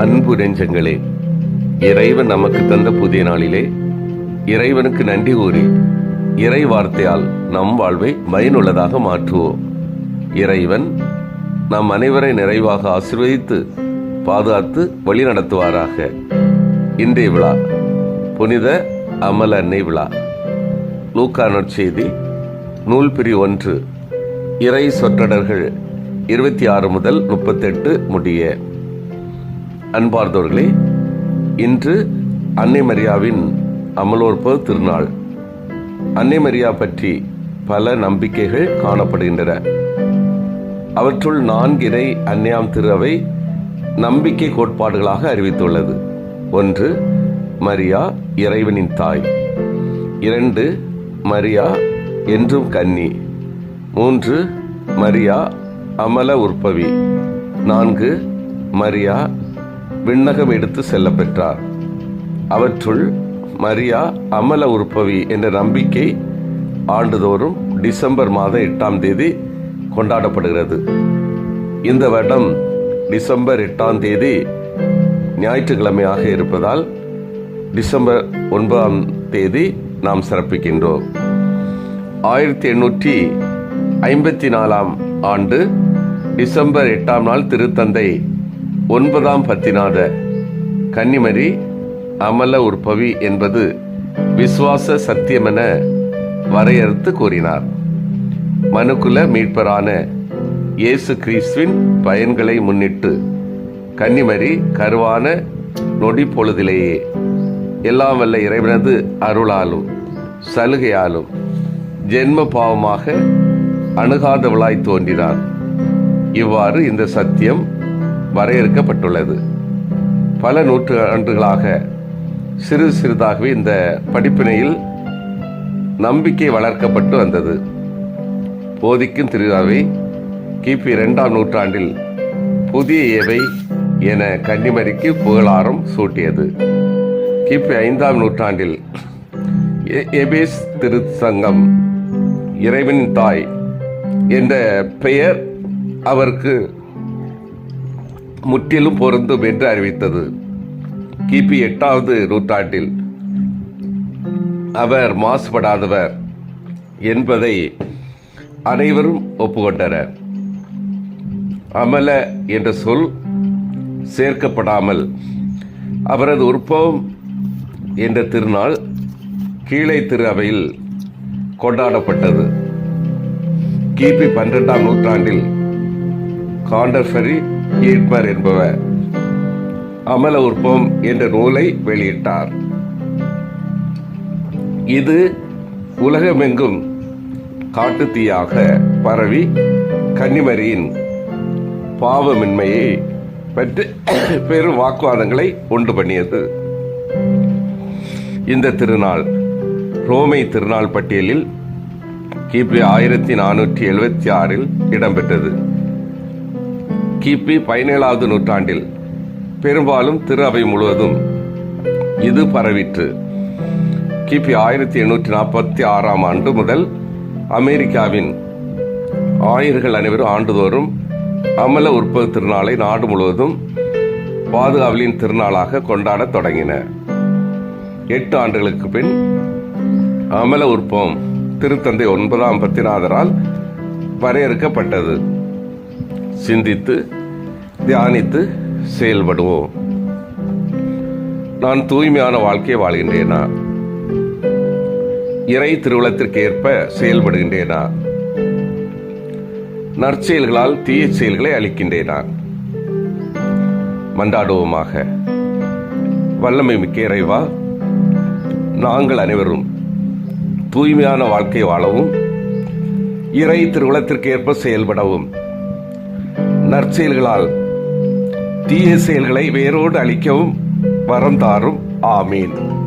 அன்பு நெஞ்சங்களே இறைவன் நமக்கு தந்த புதிய நாளிலே இறைவனுக்கு நன்றி கூறி இறை வார்த்தையால் நம் வாழ்வை பயனுள்ளதாக மாற்றுவோம். இறைவன் நம் அனைவரை நிறைவாக ஆசிர்வதித்து பாதுகாத்து வழி நடத்துவாராக. இன்றைய விழா புனித அமல அன்னை விழா. லூக்கா நற்செய்தி நூல் பிரி ஒன்று. இறை சொற்றடர்கள் இருபத்தி ஆறு முதல் முப்பத்தெட்டு முடிய. அன்பார்ந்தவர்களே இன்று அன்னை மரியாவின் அமலோற்ப திருநாள். அன்னை மரியா பற்றி பல நம்பிக்கைகள் காணப்படுகின்றன. அவற்றுள் நான்கினை அன்னையாம் திருவை நம்பிக்கை கோட்பாடுகளாக அறிவித்துள்ளது. ஒன்று மரியா இறைவனின் தாய். இரண்டு மரியா என்றும் கன்னி. மூன்று மரியா அமல உற்பவி. நான்கு மரியா விண்ணகம் எடுத்து செல்ல பெற்றார். அவற்றுள் மரியா அமல உற்பவி என்ற நம்பிக்கை ஆண்டுதோறும் டிசம்பர் மாதம் எட்டாம் தேதி கொண்டாடப்படுகிறது. இந்த வருடம் டிசம்பர் எட்டாம் தேதி ஞாயிற்றுக்கிழமையாக இருப்பதால் டிசம்பர் ஒன்பதாம் தேதி நாம் சிறப்பிக்கின்றோம். ஆயிரத்தி எண்ணூற்றி ஐம்பத்தி நாலாம் ஆண்டு டிசம்பர் எட்டாம் நாள் திருத்தந்தை ஒன்பதாம் பத்திநாத கன்னிமரி அமல உற்பவி என்பது விசுவாச சத்தியமென வரையறுத்து கூறினார். மனுக்குல மீட்பரான இயேசு கிறிஸ்துவின் பயன்களை முன்னிட்டு கன்னிமரி கருவான நொடி பொழுதிலேயே எல்லாம் வல்ல இறைவனது அருளாலும் சலுகையாலும் ஜென்ம பாவமாக அணுகாதவளாய் தோன்றினார் இவ்வாறு இந்த சத்தியம் வரையறுக்கப்பட்டுள்ளது. பல நூற்றாண்டுகளாக சிறு சிறிதாகவே இந்த படிப்பினையில் நம்பிக்கை வளர்க்கப்பட்டு வந்தது. போதிக்கும் திருவிழாவை கிபி இரண்டாம் நூற்றாண்டில் புதிய ஏவை என கன்னிமரிக்கு புகழாரம் சூட்டியது. கிபி ஐந்தாம் நூற்றாண்டில் எ- எபேஸ் திருச்சங்கம் இறைவனின் தாய் என்ற பெயர் அவருக்கு முற்றிலும் பொருந்தும் என்று அறிவித்தது. கிபி எட்டாவது நூற்றாண்டில் அவர் மாசுபடாதவர் என்பதை அனைவரும் ஒப்புக்கொண்டனர். அமல என்ற சொல் சேர்க்கப்படாமல் அவரது உற்பவம் என்ற திருநாள் கீழே திரு அவையில் கொண்டாடப்பட்டது. கிபி பன்னிரெண்டாம் நூற்றாண்டில் காண்டர்ஃபரி ஈட்மர் என்பவர். அமல உற்பம் என்ற நூலை வெளியிட்டார். இது உலகமெங்கும் காட்டுத்தீயாக பரவி கன்னிமரியின் பாவமின்மையை பற்றி பெரும் வாக்குவாதங்களை உண்டு பண்ணியது. இந்த திருநாள் ரோமை திருநாள் பட்டியலில் கிபி ஆயிரத்தி நானூற்றி எழுபத்தி ஆறில் இடம்பெற்றது. கிபி பதினேழாவது நூற்றாண்டில். பெரும்பாலும் திரு அவை முழுவதும் இது பரவிற்று. கிபி ஆயிரத்தி எண்ணூற்றி நாற்பத்தி ஆறாம் ஆண்டு முதல் அமெரிக்காவின் ஆயர்கள் அனைவரும் ஆண்டுதோறும் அமல உற்பத்தி திருநாளை நாடு முழுவதும் பாதுகாவலின் திருநாளாக கொண்டாடத் தொடங்கின. எட்டு ஆண்டுகளுக்கு பின் அமல உற்பவம் திருத்தந்தை ஒன்பதாம் பத்திநாதரால் வரையறுக்கப்பட்டது. சிந்தித்து தியானித்து செயல்படுவோம். நான் தூய்மையான வாழ்க்கையை வாழ்கின்றேனா? இறை திருவிழத்திற்கு ஏற்ப செயல்படுகின்றேனா? நற்செயல்களால் தீய செயல்களை அளிக்கின்றேனா? மன்றாடுவோமாக. வல்லமை மிக்க இறைவா நாங்கள் அனைவரும் தூய்மையான வாழ்க்கை வாழவும் இறை திருவிழத்திற்கு ஏற்ப செயல்படவும் நற்செயல்களால் தீய செயல்களை வேரோடு அழிக்கவும் வரம் தாரும். ஆமீன்.